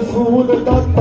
ਮੀਆਂ ਦਾ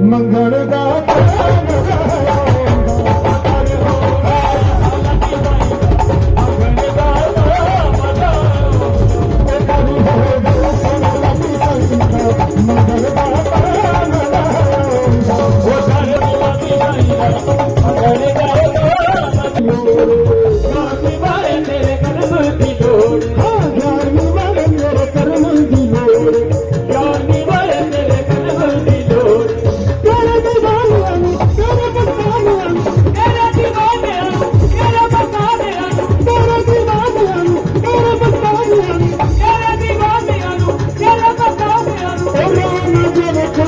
ਮੰਗਣ ਦਾ ਕੋਈ ਫੇਰੇ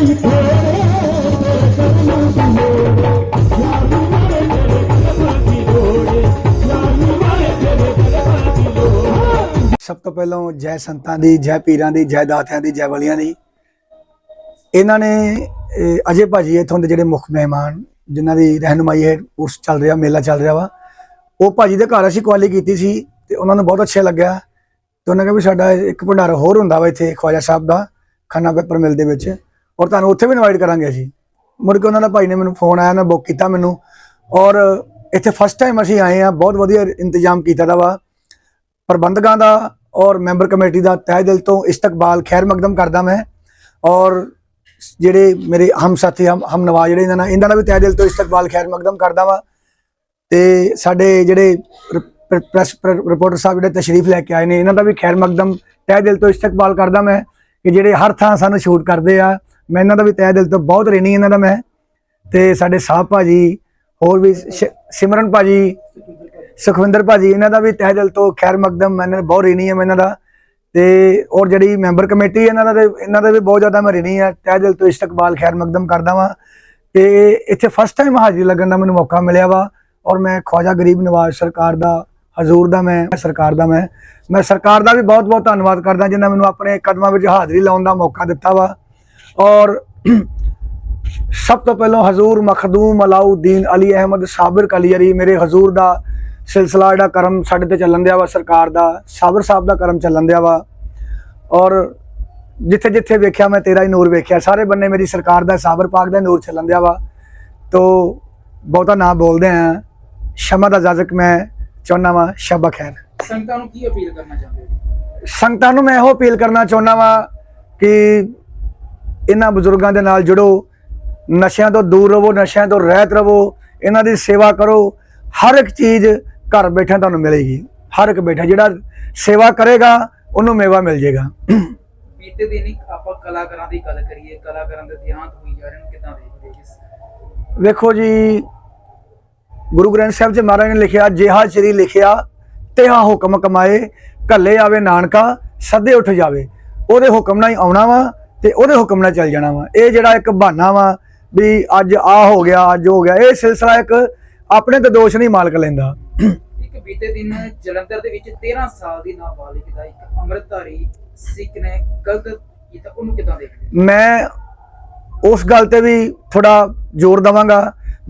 ਸਭ ਤੋਂ ਪਹਿਲਾਂ ਜੈ ਸੰਤਾਂ ਦੀ ਜੈ ਪੀਰਾਂ ਦੀ ਜੈ ਦਾਤਿਆਂ ਦੀ ਜੈ ਵਲੀਆਂ ਦੀ। ਇਹਨਾਂ ਨੇ ਇਹ, ਅਜੇ ਭਾਜੀ ਇਥੋਂ ਦੇ ਜਿਹੜੇ ਮੁੱਖ ਮਹਿਮਾਨ ਜਿਨ੍ਹਾਂ ਦੀ ਰਹਿਨੁਮਾਈ ਹੈ ਉਸ ਚੱਲ ਰਿਹਾ ਮੇਲਾ ਚੱਲ ਰਿਹਾ ਵਾ। ਉਹ ਭਾਜੀ ਦੇ ਘਰ ਅਸੀਂ ਕੁਆਲੀ ਕੀਤੀ ਸੀ ਤੇ ਉਹਨਾਂ ਨੂੰ ਬਹੁਤ ਅੱਛਾ ਲੱਗਿਆ। ਤੇ ਉਹਨਾਂ ਕਿਹਾ ਵੀ ਸਾਡਾ ਇੱਕ ਭੰਡਾਰਾ ਹੋਰ ਹੁੰਦਾ ਵਾ ਇੱਥੇ ਖਵਾਜਾ ਸਾਹਿਬ ਦਾ ਖਾਨਾ ਪੇਪਰ ਮਿਲ ਦੇ ਵਿੱਚ। ਔਰ ਤੁਹਾਨੂੰ ਉੱਥੇ ਵੀ ਇਨਵਾਈਟ ਕਰਾਂਗੇ ਅਸੀਂ। ਮੁੜ ਕੇ ਉਹਨਾਂ ਦਾ ਭਾਈ ਨੇ ਮੈਨੂੰ ਫੋਨ ਆਇਆ ਨਾ ਬੁੱਕ ਕੀਤਾ ਮੈਨੂੰ। ਔਰ ਇੱਥੇ ਫਸਟ ਟਾਈਮ ਅਸੀਂ ਆਏ ਆ ਬਹੁਤ ਵਧੀਆ ਇੰਤਜ਼ਾਮ ਕੀਤਾ ਦਾ ਵਾ। ਪ੍ਰਬੰਧਕਾਂ ਦਾ ਔਰ ਮੈਂਬਰ ਕਮੇਟੀ ਦਾ ਤਹਿ ਦਿਲ ਤੋਂ ਇਸਤਕਬਾਲ ਖੈਰ ਮਕਦਮ ਕਰਦਾ ਮੈਂ। ਔਰ ਜਿਹੜੇ ਮੇਰੇ ਹਮ ਸਾਥੀ, ਹਮ ਹਮ ਨਵਾਜ਼ ਜਿਹੜੇ ਇਹਨਾਂ ਨਾਲ, ਇਹਨਾਂ ਦਾ ਵੀ ਤਹਿ ਦਿਲ ਤੋਂ ਇਸਤਕਬਾਲ ਖੈਰ ਮਕਦਮ ਕਰਦਾ ਵਾ। ਤੇ ਸਾਡੇ ਜਿਹੜੇ ਪ੍ਰੈਸ ਰਿਪੋਰਟਰ ਸਾਹਿਬ ਜਿਹੜੇ ਤਸ਼ਰੀਫ ਲੈ ਕੇ ਆਏ ਨੇ, ਇਹਨਾਂ ਦਾ ਵੀ ਖੈਰ ਮਕਦਮ ਤਹਿ ਦਿਲ ਤੋਂ ਇਸਤਕਬਾਲ ਕਰਦਾ ਮੈਂ ਕਿ ਜਿਹੜੇ ਹਰ ਥਾਂ ਸਾਨੂੰ ਸ਼ੂਟ ਕਰਦੇ ਆ ਮੈਂ ਇਹਨਾਂ ਦਾ ਵੀ ਤਹਿ ਦਿਲ ਤੋਂ ਬਹੁਤ ਰਹਿਣੀ ਇਹਨਾਂ ਦਾ ਮੈਂ। ਤੇ ਸਾਡੇ ਸਾਹਿਬ ਭਾਜੀ, ਹੋਰ ਵੀ ਸ਼- ਸਿਮਰਨ ਭਾਜੀ, ਸੁਖਵਿੰਦਰ ਭਾਜੀ, ਇਹਨਾਂ ਦਾ ਵੀ ਤਹਿ ਦਿਲ ਤੋਂ ਖੈਰ ਮਕਦਮ ਮੈਨੇ ਬਹੁਤ ਰਹਿਣੀ ਹੈ ਮੈਂ ਇਹਨਾਂ ਦਾ। ਤੇ ਔਰ ਜਿਹੜੀ ਮੈਂਬਰ ਕਮੇਟੀ ਇਹਨਾਂ ਦਾ ਇਹਨਾਂ ਦਾ ਵੀ ਬਹੁਤ ਜ਼ਿਆਦਾ ਮੈਂ ਰਹਿਣੀ ਹੈ ਤਹਿ ਦਿਲ ਤੋਂ ਇਸਤਕਬਾਲ, ਖੈਰ ਮਕਦਮ ਕਰਦਾ ਵਾਂ। ਤੇ ਇੱਥੇ ਫਸਟ ਟਾਈਮ ਹਾਜ਼ਰੀ ਲੱਗਣ ਦਾ ਮੈਨੂੰ ਮੌਕਾ ਮਿਲਿਆ ਵਾ। ਔਰ ਮੈਂ ਖਵਾਜਾ ਗਰੀਬ ਨਵਾਜ਼ ਸਰਕਾਰ ਦਾ, ਹਜ਼ੂਰ ਦਾ ਮੈਂ, ਸਰਕਾਰ ਦਾ ਮੈਂ। ਮੈਂ ਸਰਕਾਰ ਦਾ ਵੀ ਬਹੁਤ ਬਹੁਤ ਧੰਨਵਾਦ ਕਰਦਾ ਜਿਨ੍ਹਾਂ ਮੈਨੂੰ ਆਪਣੇ ਕਦਮਾਂ ਵਿੱਚ ਹਾਜ਼ਰੀ ਲਾਉਣ ਦਾ ਮੌਕਾ ਦਿੱਤਾ ਵਾ। ਔਰ ਸਭ ਤੋਂ ਪਹਿਲਾਂ ਹਜ਼ੂਰ ਮਖਦੂਮ ਅਲਾਉਦੀਨ ਅਲੀ ਅਹਿਮਦ ਸਾਬਰ ਕਲੀਅਰੀ ਮੇਰੇ ਹਜ਼ੂਰ ਦਾ ਸਿਲਸਿਲਾ ਜਿਹੜਾ ਕਰਮ ਸਾਡੇ ਤੇ ਚੱਲਣ ਦਿਆ ਵਾ ਸਰਕਾਰ ਦਾ ਸਾਬਰ ਸਾਹਿਬ ਦਾ ਕਰਮ ਚੱਲਣ ਦਿਆ ਵਾ। ਔਰ ਜਿੱਥੇ ਜਿੱਥੇ ਵੇਖਿਆ ਮੈਂ ਤੇਰਾ ਹੀ ਨੂਰ ਵੇਖਿਆ। ਸਾਰੇ ਬੰਨੇ ਮੇਰੀ ਸਰਕਾਰ ਦਾ ਸਾਬਰ ਪਾਕ ਦਾ ਨੂਰ ਚੱਲਣ ਦਿਆ ਵਾ। ਤੋ ਬਹੁਤਾ ਨਾ ਬੋਲਦੇ ਆ। ਸ਼ਮਾ ਦਾ ਜਾਜ਼ਕ ਮੈਂ ਚਾਹੁੰਦਾ ਵਾਂ ਸ਼ਬਾ ਖੈਰ। ਸੰਗਤਾਂ ਨੂੰ ਕੀ ਅਪੀਲ ਕਰਨਾ ਚਾਹੁੰਦੇ ਹੋ? ਸੰਗਤਾਂ ਨੂੰ ਮੈਂ ਇਹੋ ਅਪੀਲ ਕਰਨਾ ਚਾਹੁੰਦਾ ਵਾਂ ਕਿ ਇਹਨਾਂ ਬਜ਼ੁਰਗਾਂ ਦੇ ਨਾਲ ਜੁੜੋ ਨਸ਼ਿਆਂ ਤੋਂ ਦੂਰ ਰਹੋ ਨਸ਼ਿਆਂ ਤੋਂ ਰਹਿਤ ਰਹੋ ਇਹਨਾਂ ਦੀ ਸੇਵਾ ਕਰੋ। ਹਰ ਇੱਕ ਚੀਜ਼ ਘਰ ਬੈਠਿਆਂ ਤੁਹਾਨੂੰ ਮਿਲੇਗੀ। ਹਰ ਇੱਕ ਬੈਠਾ ਜਿਹੜਾ ਸੇਵਾ ਕਰੇਗਾ ਉਹਨੂੰ ਮੇਵਾ ਮਿਲ ਜਾਏਗਾ। ਬੀਤੇ ਦਿਨ ਇੱਕ ਆਪਾਂ ਕਲਾਕਾਰਾਂ ਦੀ ਗੱਲ ਕਰੀਏ ਕਲਾਕਾਰਾਂ ਦੇ ਦੇਹਾਂਤ ਹੋਈ ਜਾ ਰਹੇ ਨੇ ਕਿਦਾਂ ਦੇਖਦੇ ਇਸ? ਵੇਖੋ ਜੀ ਗੁਰੂ ਗ੍ਰੰਥ ਸਾਹਿਬ 'ਚ ਮਹਾਰਾਜ ਨੇ ਲਿਖਿਆ ਜਿਹਾ ਸ਼੍ਰੀ ਲਿਖਿਆ ਤਿਹਾ ਹੁਕਮ ਕਮਾਏ ਘੱਲੇ ਆਵੇ ਨਾਨਕਾ ਸੱਦੇ ਉੱਠ ਜਾਵੇ। ਉਹਦੇ ਹੁਕਮ ਨਾਲ ਹੀ ਆਉਣਾ ਵਾ ਤੇ ਉਹਦੇ ਹੁਕਮ ਨਾਲ ਚੱਲ ਜਾਣਾ ਵਾ। ਇਹ ਜਿਹੜਾ ਇੱਕ ਬਹਾਨਾ ਵਾ ਵੀ ਅੱਜ ਆ ਹੋ ਗਿਆ ਅੱਜ ਹੋ ਗਿਆ ਇਹ ਸਿਲਸਿਲਾ ਇੱਕ ਆਪਣੇ ਤੇ ਦੋਸ਼ ਨਹੀਂ ਮਾਲਕ ਲੈਂਦਾ। ਇੱਕ ਬੀਤੇ ਦਿਨ ਜਲੰਧਰ ਦੇ ਵਿੱਚ 13 ਸਾਲ ਦੀ ਨਾਬਾਲਿਗ ਦਾ ਇੱਕ ਅੰਮ੍ਰਿਤਧਾਰੀ ਸਿੱਖ ਨੇ ਗਲਤ ਕੀਤਾ। ਉਹਨੂੰ ਕਿਦਾਂ ਦੇਖਦੇ? ਮੈਂ ਉਸ ਗੱਲ ਤੇ ਵੀ ਥੋੜਾ ਜ਼ੋਰ ਦਵਾਂਗਾ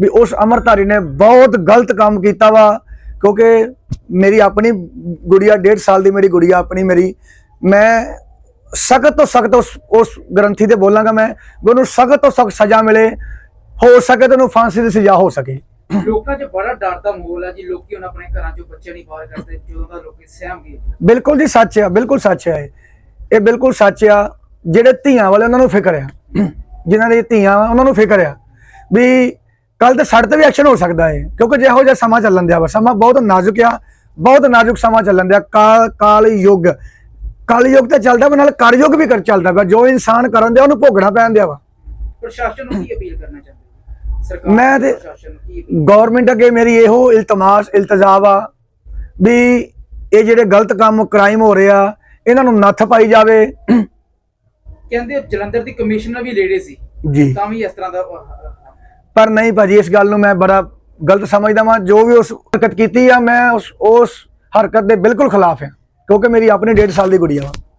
ਵੀ ਉਸ ਅਮਰਧਾਰੀ ਨੇ ਬਹੁਤ ਗਲਤ ਕੰਮ ਕੀਤਾ ਵਾ ਕਿਉਂਕਿ ਮੇਰੀ ਆਪਣੀ ਗੁੜੀਆ 1.5 ਸਾਲ ਦੀ ਮੇਰੀ ਗੁੜੀਆ ਆਪਣੀ ਮੇਰੀ ਮੈਂ ਸਖਤ ਤੋਂ ਸਖਤ ਉਸ ਉਸ ਗ੍ਰੰਥੀ ਤੇ ਬੋਲਾਂਗਾ ਮੈਂ ਵੀ ਉਹਨੂੰ ਸਖਤ ਤੋਂ ਸਖਤ ਸਜ਼ਾ ਮਿਲੇ ਹੋ ਸਕੇ ਤਾਂ ਉਹਨੂੰ ਫਾਂਸੀ ਦੀ ਸਜ਼ਾ ਹੋ ਸਕੇ। ਲੋਕਾਂ 'ਚ ਬੜਾ ਡਰ ਦਾ ਮਾਹੌਲ ਹੈ ਜੀ ਲੋਕੀ ਹੁਣ ਆਪਣੇ ਘਰਾਂ 'ਚੋਂ ਬੱਚੇ ਨਹੀਂ ਬਾਹਰ ਕਰਦੇ ਜਦੋਂ ਦਾ ਲੋਕੀ ਸਹਿਮ ਗਏ। ਬਿਲਕੁਲ ਜੀ ਸੱਚ ਆ ਬਿਲਕੁਲ ਸੱਚ ਆ ਇਹ। ਬਿਲਕੁਲ ਸੱਚ ਆ ਜਿਹੜੇ ਧੀਆਂ ਵਾਲੇ ਉਹਨਾਂ ਨੂੰ ਫਿਕਰ ਆ। ਜਿਨ੍ਹਾਂ ਦੀ ਧੀਆਂ ਉਹਨਾਂ ਨੂੰ ਫਿਕਰ ਆ ਵੀ ਕੱਲ ਤੇ ਸਾਡੇ ਤੇ ਵੀ ਐਕਸ਼ਨ ਹੋ ਸਕਦਾ ਹੈ ਕਿਉਂਕਿ ਜਿਹੋ ਜਿਹਾ ਸਮਾਂ ਚੱਲਣ ਦਿਆ ਵਾ ਸਮਾਂ ਬਹੁਤ ਨਾਜ਼ੁਕ ਆ ਬਹੁਤ ਨਾਜ਼ੁਕ ਸਮਾਂ ਚੱਲਣ ਦਿਆ ਕਾਲ ਕਾਲ ਯੁੱਗ ਕਾਲ ਯੁੱਗ ਤੇ ਚੱਲਦਾ ਵਾ ਨਾਲ ਯੁੱਗ ਵੀ ਕਰ ਚੱਲਦਾ ਵਾ। ਜੋ ਇਨਸਾਨ ਕਰਨ ਦਿਆ ਉਹਨੂੰ ਭੋਗਣਾ ਪੈਣ ਦਿਆ ਵਾ। ਪ੍ਰਸ਼ਾਸਨ ਨੂੰ ਕੀ ਅਪੀਲ ਕਰਨਾ ਚਾਹੁੰਦੇ ਹੋ? ਸਰਕਾਰ ਮੈਂ ਤੇ ਤੇ- ਪ੍ਰਸ਼ਾਸਨ ਨੂੰ ਕੀ ਅਪੀਲ ਗਵਰਨਮੈਂਟ ਅੱਗੇ ਮੇਰੀ ਇਹੋ ਇਲਤਮਾਸ ਇਲਤਜ਼ਾਮ ਆ ਵੀ ਇਹ ਜਿਹੜੇ ਗਲਤ ਕੰਮ ਕ੍ਰਾਈਮ ਹੋ ਰਿਹਾ ਇਹਨਾਂ ਨੂੰ ਨੱਥ ਪਾਈ ਜਾਵੇ। ਕਹਿੰਦੇ ਜਲੰਧਰ ਦੀ ਕਮਿਸ਼ਨਰ ਵੀ ਲੇਡੇ ਸੀ। ਜੀ। ਤਾਂ ਵੀ ਇਸ ਤਰ੍ਹਾਂ ਦਾ ਅਹ, ਪਰ ਨਹੀਂ ਭਾਜੀ ਇਸ ਗੱਲ ਨੂੰ ਮੈਂ ਬੜਾ ਗਲਤ ਸਮਝਦਾ ਵਾਂ। ਜੋ ਵੀ ਉਸ ਹਰਕਤ ਕੀਤੀ ਆ ਮੈਂ ਉਸ ਉਸ ਹਰਕਤ ਦੇ ਬਿਲਕੁਲ ਖਿਲਾਫ ਹਾਂ। ਕਿਉਂਕਿ ਮੇਰੀ ਆਪਣੀ 1.5 ਸਾਲ ਦੀ ਗੁੜੀਆ ਵਾ।